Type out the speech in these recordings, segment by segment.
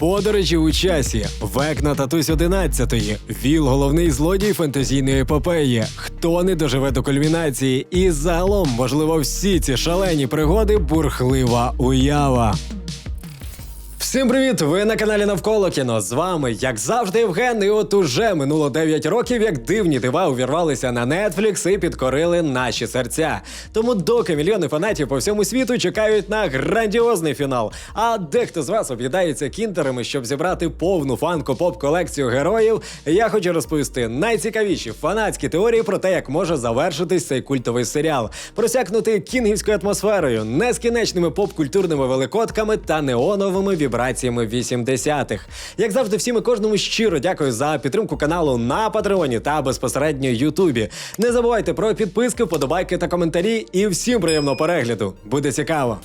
подорожі у часі, Векна татусь 11-ї, Віл головний злодій фентезійної епопеї, хто не доживе до кульмінації, і загалом, можливо, всі ці шалені пригоди бурхлива уява. Всім привіт! Ви на каналі Навколо кіно. З вами, як завжди, Євген. І от уже минуло 9 років, як дивні дива увірвалися на Netflix і підкорили наші серця. Тому доки мільйони фанатів по всьому світу чекають на грандіозний фінал. А дехто з вас об'їдається кінтерами, щоб зібрати повну фанко поп колекцію героїв. Я хочу розповісти найцікавіші фанатські теорії про те, як може завершитись цей культовий серіал, просякнути кінгівською атмосферою, нескінченними поп-культурними великодками та неоновими вібраціями 80-х. Як завжди, всім і кожному щиро дякую за підтримку каналу на Патреоні та безпосередньо Ютубі. Не забувайте про підписки, вподобайки та коментарі. І всім приємного перегляду. Буде цікаво.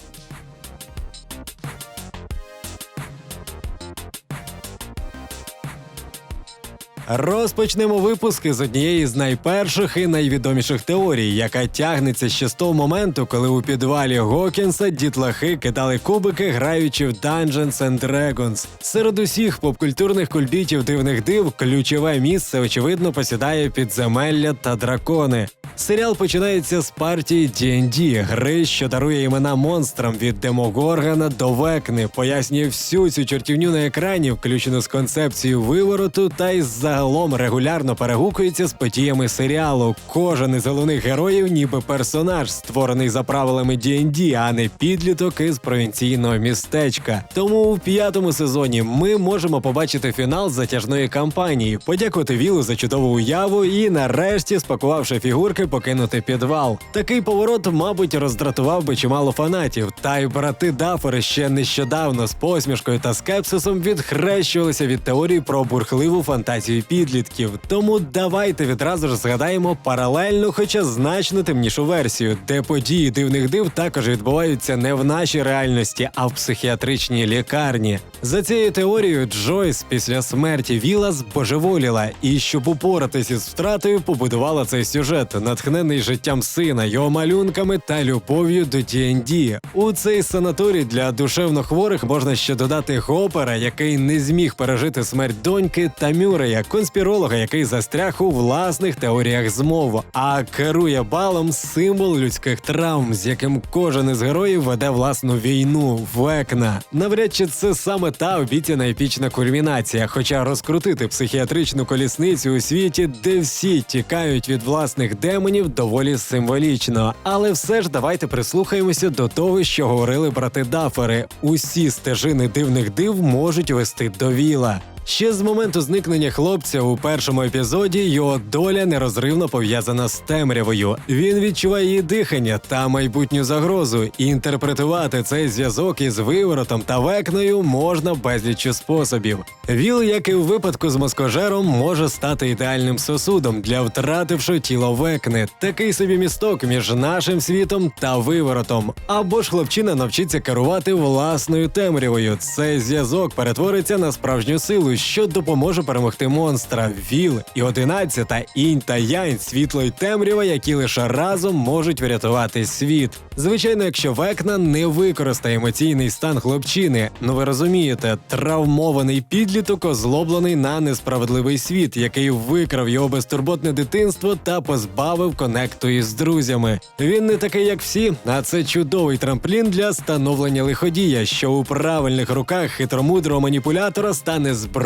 Розпочнемо випуски з однієї з найперших і найвідоміших теорій, яка тягнеться ще з того моменту, коли у підвалі Гокінса дітлахи кидали кубики, граючи в Dungeons and Dragons. Серед усіх попкультурних кульбітів дивних див ключове місце очевидно посідає підземелля та дракони. Серіал починається з партії D&D, гри, що дарує імена монстрам від Демогоргана до Векни, пояснює всю цю чортівню на екрані, включену з концепцією вивороту, та й загалом регулярно перегукується з подіями серіалу. Кожен із головних героїв, ніби персонаж, створений за правилами D&D, а не підліток із провінційного містечка. Тому у п'ятому сезоні ми можемо побачити фінал затяжної кампанії, подякувати Вілу за чудову уяву і, нарешті, спакувавши фігурки, покинути підвал. Такий поворот, мабуть, роздратував би чимало фанатів. Та й брати Дафори ще нещодавно з посмішкою та скепсисом відхрещувалися від теорії про бурхливу фантазію підлітків. Тому давайте відразу ж згадаємо паралельну, хоча значно темнішу версію, де події дивних див також відбуваються не в нашій реальності, а в психіатричній лікарні. За цією теорією, Джойс після смерті Віла збожеволіла, і щоб упоратись із втратою, побудувала цей сюжет, натхнений життям сина, його малюнками та любов'ю до D&D. У цей санаторій для душевнохворих можна ще додати Гопера, який не зміг пережити смерть доньки, та Мюрея, конспіролога, який застряг у власних теоріях змов, а керує балом символ людських травм, з яким кожен із героїв веде власну війну векна. Навряд чи це саме та обіцяна епічна кульмінація, хоча розкрутити психіатричну колісницю у світі, де всі тікають від власних демонів, доволі символічно. Але все ж давайте прислухаємося до того, що говорили брати Дафери. Усі стежини дивних див можуть вести до віла. Ще з моменту зникнення хлопця у першому епізоді його доля нерозривно пов'язана з темрявою. Він відчуває її дихання та майбутню загрозу. І інтерпретувати цей зв'язок із виворотом та векною можна безліччю способів. Віл, як і в випадку з москожером, може стати ідеальним сосудом для втративши тіло векни, такий собі місток між нашим світом та виворотом. Або ж хлопчина навчиться керувати власною темрявою. Цей зв'язок перетвориться на справжню силу, що допоможе перемогти монстра. Віл і одинадцята інь та янь, світло й темрява, які лише разом можуть врятувати світ. Звичайно, якщо Векна не використає емоційний стан хлопчини, ну ви розумієте, травмований підліток озлоблений на несправедливий світ, який викрав його безтурботне дитинство та позбавив конекту із друзями. Він не такий, як всі, а це чудовий трамплін для становлення лиходія, що у правильних руках хитромудрого маніпулятора стане зброєю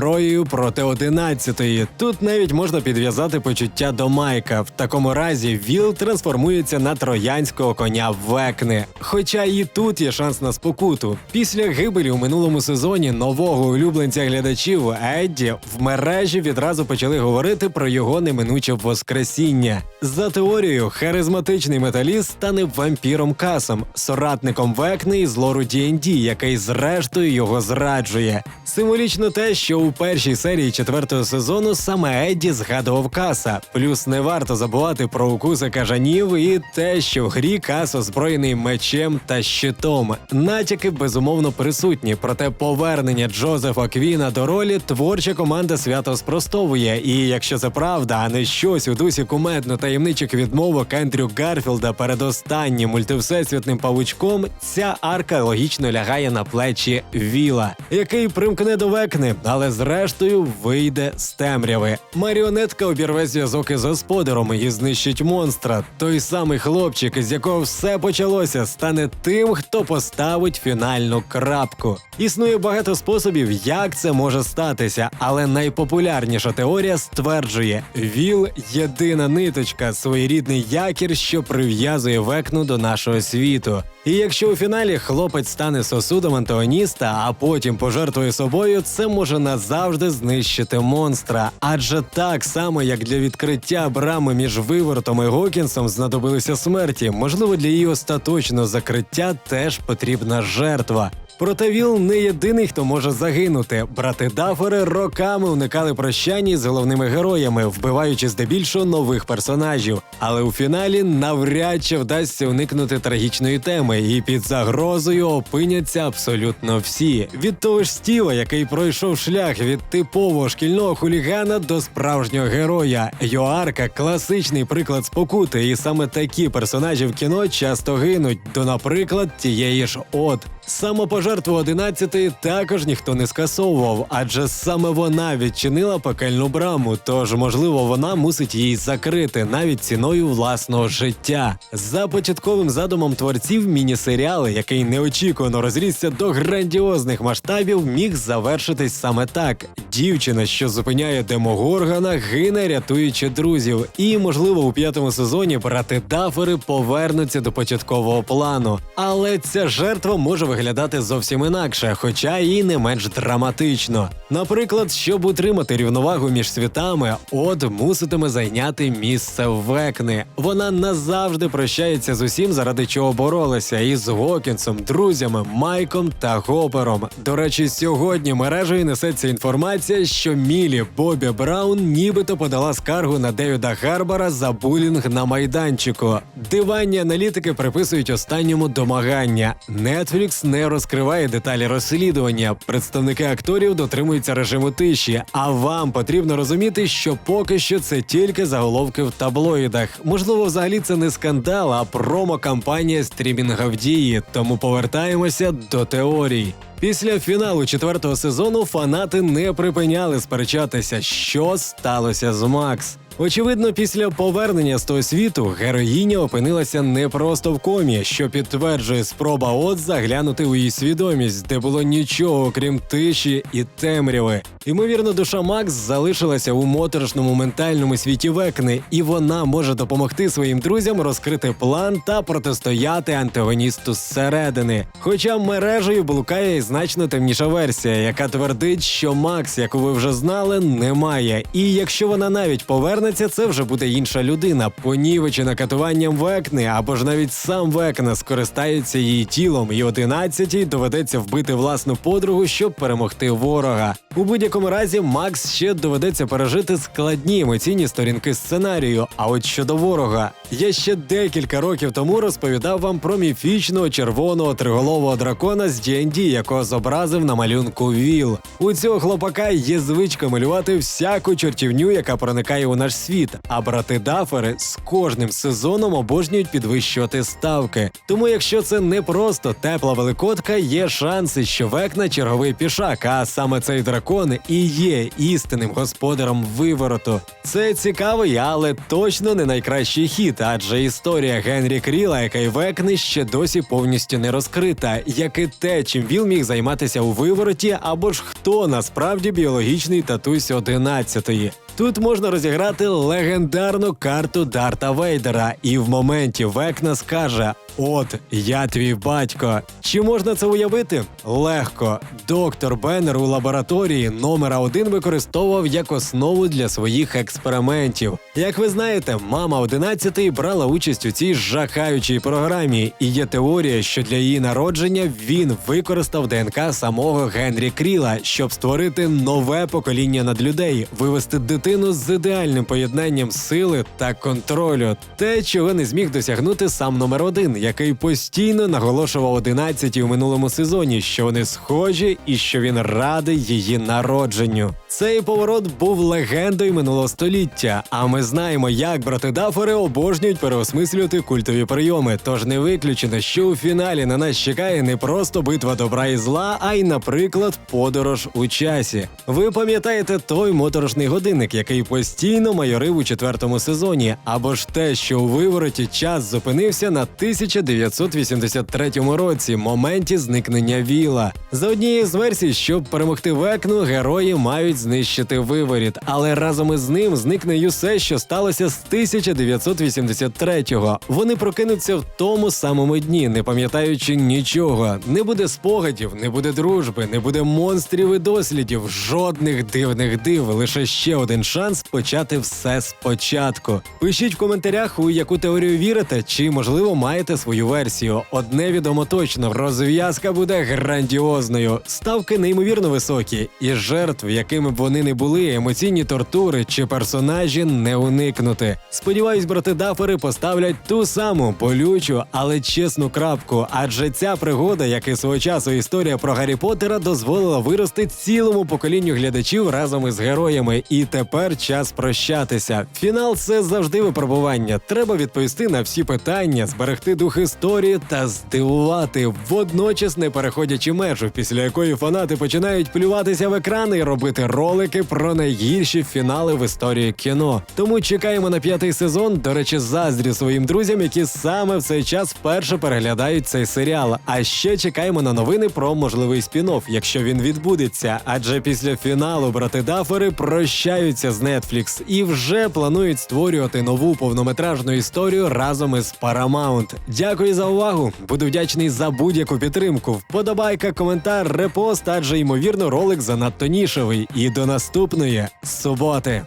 проти одинадцятої. Тут навіть можна підв'язати почуття до Майка. В такому разі Віл трансформується на троянського коня Векни. Хоча і тут є шанс на спокуту. Після гибелі у минулому сезоні нового улюбленця глядачів Едді в мережі відразу почали говорити про його неминуче воскресіння. За теорією, харизматичний металіст стане вампіром касом, соратником Векни із лору D&D, який зрештою його зраджує. Символічно те, що у у першій серії четвертого сезону саме Едді згадував Каса. Плюс не варто забувати про укуси кажанів і те, що в грі Кас озброєний мечем та щитом. Натяки безумовно присутні, проте повернення Джозефа Квіна до ролі творча команда свято спростовує. І якщо це правда, а не щось у дусі кумедно таємничих відмовок Ендрю Гарфілда перед останнім мультивсесвітним павучком, ця арка логічно лягає на плечі Віла, який примкне до векни, але зрештою вийде з темряви. Маріонетка обірве зв'язок із господаром і знищить монстра. Той самий хлопчик, з якого все почалося, стане тим, хто поставить фінальну крапку. Існує багато способів, як це може статися, але найпопулярніша теорія стверджує: Віл єдина ниточка, своєрідний якір, що прив'язує векну до нашого світу. І якщо у фіналі хлопець стане сосудом антагоніста, а потім пожертвує собою, це може назавжди знищити монстра. Адже так само, як для відкриття брами між виворотом і Гокінсом знадобилися смерті, можливо, для її остаточного закриття теж потрібна жертва. Проте Віл не єдиний, хто може загинути. Брати Дафери роками уникали прощання з головними героями, вбиваючи здебільшого нових персонажів. Але у фіналі навряд чи вдасться уникнути трагічної теми, і під загрозою опиняться абсолютно всі. Від того ж Стіва, який пройшов шлях від типового шкільного хулігана до справжнього героя. Йоарка класичний приклад спокути, і саме такі персонажі в кіно часто гинуть. До, наприклад, тієї ж От. Самопожертву 11 також ніхто не скасовував, адже саме вона відчинила пекельну браму. Тож, можливо, вона мусить її закрити навіть ціною власного життя. За початковим задумом творців, міні-серіали, який неочікувано розрісся до грандіозних масштабів, міг завершитись саме так: дівчина, що зупиняє Демогоргана, гине, рятуючи друзів. І, можливо, у п'ятому сезоні брати Дафери повернуться до початкового плану. Але ця жертва може виглядати зовсім інакше, хоча і не менш драматично. Наприклад, щоб утримати рівновагу між світами, Од муситиме зайняти місце Векни. Вона назавжди прощається з усім, заради чого боролася, із Гокінсом, друзями, Майком та Гопером. До речі, сьогодні мережею несеться інформація, що Мілі Бобі Браун нібито подала скаргу на Девіда Гарбара за булінг на майданчику. Диванні аналітики приписують останньому домагання. Netflix не розкриває деталі розслідування. Представники акторів дотримуються режиму тиші. А вам потрібно розуміти, що поки що це тільки заголовки в таблоїдах. Можливо, взагалі це не скандал, а промо-кампанія стрімінга в дії. Тому повертаємося до теорій. Після фіналу четвертого сезону фанати не припиняли сперечатися, що сталося з Макс. Очевидно, після повернення з того світу героїня опинилася не просто в комі, що підтверджує спроба от заглянути у її свідомість, де було нічого окрім тиші і темряви. Ймовірно, душа Макс залишилася у моторошному ментальному світі Векни, і вона може допомогти своїм друзям розкрити план та протистояти антагоністу зсередини. Хоча мережею блукає і значно темніша версія, яка твердить, що Макс, яку ви вже знали, немає. І якщо вона навіть повернеться, це вже буде інша людина, понівечена катуванням Векни, або ж навіть сам Векна скористається її тілом, і одинадцятій доведеться вбити власну подругу, щоб перемогти ворога. У будь-якому разі Макс ще доведеться пережити складні емоційні сторінки сценарію. А от щодо ворога, я ще декілька років тому розповідав вам про міфічного червоного триголового дракона з D&D, якого зобразив на малюнку Віл. У цього хлопака є звичка малювати всяку чортівню, яка проникає у наш світ. А брати Дафери з кожним сезоном обожнюють підвищувати ставки. Тому, якщо це не просто тепла великодка, є шанси, що векна черговий пішак, а саме цей дракон і є істинним господарем вивороту. Це цікавий, але точно не найкращий хід, адже історія Генрі Кріла, яка й векни, ще досі повністю не розкрита, як і те, чим Віл міг займатися у вивороті, або ж хто насправді біологічний татусь 11-ї. Тут можна розіграти легендарну карту Дарта Вейдера, і в моменті Векна скаже: От я твій батько. Чи можна це уявити? Легко. Доктор Беннер у лабораторії номера один використовував як основу для своїх експериментів. Як ви знаєте, мама 11 брала участь у цій жахаючій програмі, і є теорія, що для її народження він використав ДНК самого Генрі Кріла, щоб створити нове покоління надлюдей, вивести дитину з ідеальним поєднанням сили та контролю, те, чого не зміг досягнути сам номер один, який постійно наголошував 11 у минулому сезоні, що вони схожі і що він радий її народженню. Цей поворот був легендою минулого століття. А ми знаємо, як брати Дафори обожнюють переосмислювати культові прийоми. Тож не виключено, що у фіналі на нас чекає не просто битва добра і зла, а й, наприклад, подорож у часі. Ви пам'ятаєте той моторошний годинник, який постійно майорив у четвертому сезоні, або ж те, що у вивороті час зупинився на 1983 році, моменті зникнення віла. За однією з версій, щоб перемогти векну, герої мають знищити виворіт, але разом із ним зникне й усе, що сталося з 1983-го. Вони прокинуться в тому самому дні, не пам'ятаючи нічого. Не буде спогадів, не буде дружби, не буде монстрів і дослідів, жодних дивних див. Лише ще один шанс почати все спочатку. Пишіть в коментарях, у яку теорію вірите, чи можливо маєте свою версію. Одне відомо точно, розв'язка буде грандіозною. Ставки неймовірно високі, і жертв, якими б вони не були, емоційні тортури чи персонажі не уникнути. Сподіваюсь, брати Дафери поставлять ту саму болючу, але чесну крапку. Адже ця пригода, як і свого часу історія про Гаррі Поттера, дозволила вирости цілому поколінню глядачів разом із героями. І тепер час прощатися. Фінал це завжди випробування. Треба відповісти на всі питання, зберегти дух історії та здивувати, водночас не переходячи межу, після якої фанати починають плюватися в екрани і робити ролики про найгірші фінали в історії кіно. Тому чекаємо на п'ятий сезон. До речі, заздрю своїм друзям, які саме в цей час вперше переглядають цей серіал. А ще чекаємо на новини про можливий спін-офф, якщо він відбудеться. Адже після фіналу брати Дафери прощаються з Netflix і вже планують створювати нову повнометражну історію разом із Paramount. Дякую за увагу. Буду вдячний за будь-яку підтримку. Вподобайка, коментар, репост, адже ймовірно ролик занадто нішевий. І до наступної суботи.